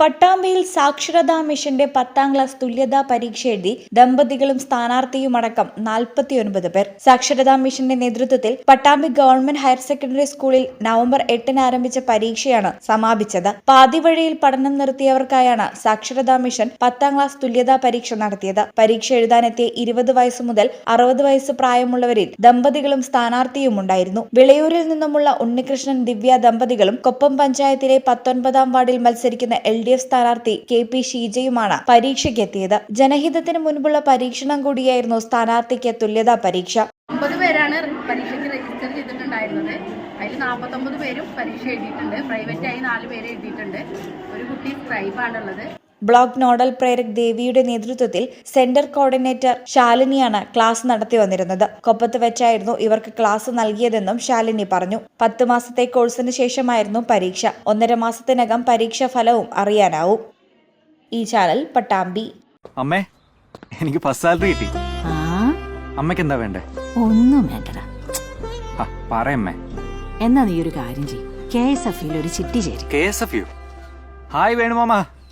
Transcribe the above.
പട്ടാമ്പിയിൽ സാക്ഷരതാ മിഷന്റെ പത്താം ക്ലാസ് തുല്യതാ പരീക്ഷ എഴുതി ദമ്പതികളും സ്ഥാനാർത്ഥിയുമടക്കം നാൽപ്പത്തിയൊൻപത് പേർ. സാക്ഷരതാ മിഷന്റെ നേതൃത്വത്തിൽ പട്ടാമ്പി ഗവൺമെന്റ് ഹയർ സെക്കൻഡറി സ്കൂളിൽ നവംബർ എട്ടിന് ആരംഭിച്ച പരീക്ഷയാണ് സമാപിച്ചത്. പാതിവഴിയിൽ പഠനം നിർത്തിയവർക്കായാണ് സാക്ഷരതാ മിഷൻ പത്താം ക്ലാസ് തുല്യതാ പരീക്ഷ നടത്തിയത്. പരീക്ഷ എഴുതാനെത്തിയ ഇരുപത് വയസ്സ് മുതൽ അറുപത് വയസ്സ് പ്രായമുള്ളവരിൽ ദമ്പതികളും സ്ഥാനാർത്ഥിയും ഉണ്ടായിരുന്നു വിളയൂരിൽ നിന്നുമുള്ള ഉണ്ണികൃഷ്ണൻ ദിവ്യ ദമ്പതികളും കൊപ്പം പഞ്ചായത്തിലെ പത്തൊൻപതാം വാർഡിൽ മത്സരിക്കുന്ന എൽ ഡി എഫ് സ്ഥാനാർത്ഥി കെ പി ഷീജയുമാണ് പരീക്ഷയ്ക്കെത്തിയത്. ജനഹിതത്തിന് മുൻപുള്ള പരീക്ഷണം കൂടിയായിരുന്നു സ്ഥാനാർത്ഥിക്ക് തുല്യതാ പരീക്ഷ. ഒമ്പത് പേരാണ് പരീക്ഷയ്ക്ക് രജിസ്റ്റർ ചെയ്തിട്ടുണ്ടായിരുന്നത്. അതിൽ നാൽപ്പത്തൊമ്പത് പേരും പരീക്ഷ എഴുതിയിട്ടുണ്ട്. പ്രൈവറ്റായി നാല് പേര് എഴുതിയിട്ടുണ്ട്. ഒരു കുട്ടി സ്ക്രൈബാണുള്ളത് ബ്ലോക്ക് നോഡൽ പ്രേരക് ദേവിയുടെ നേതൃത്വത്തിൽ സെന്റർ കോർഡിനേറ്റർ ശാലിനിയാണ് ക്ലാസ് നടത്തി വന്നിരുന്നത്. കൊപ്പത്ത് വെച്ചായിരുന്നു ഇവർക്ക് ക്ലാസ് നൽകിയതെന്നും ശാലിനി പറഞ്ഞു. പത്ത് മാസത്തെ കോഴ്സിന് ശേഷമായിരുന്നു പരീക്ഷ. ഒന്നര മാസത്തിനകം പരീക്ഷാ ഫലവും അറിയാനാവും. ഈ ചാനൽ പട്ടാമ്പി. അമ്മേ എനിക്ക് ഫസ്റ്റ് സാലറി കിട്ടി. ആ? അമ്മയ്ക്ക് എന്താ വേണ്ടേ? ഒന്നും വേണ്ടടാ. പറയമ്മേ എന്നാ നീ ഒരു കാര്യം ചെയ്യും. കെ എസ് എഫ് ഒരു ചിട്ടി ചേരും. K S F U? Hi വേണുമാമ.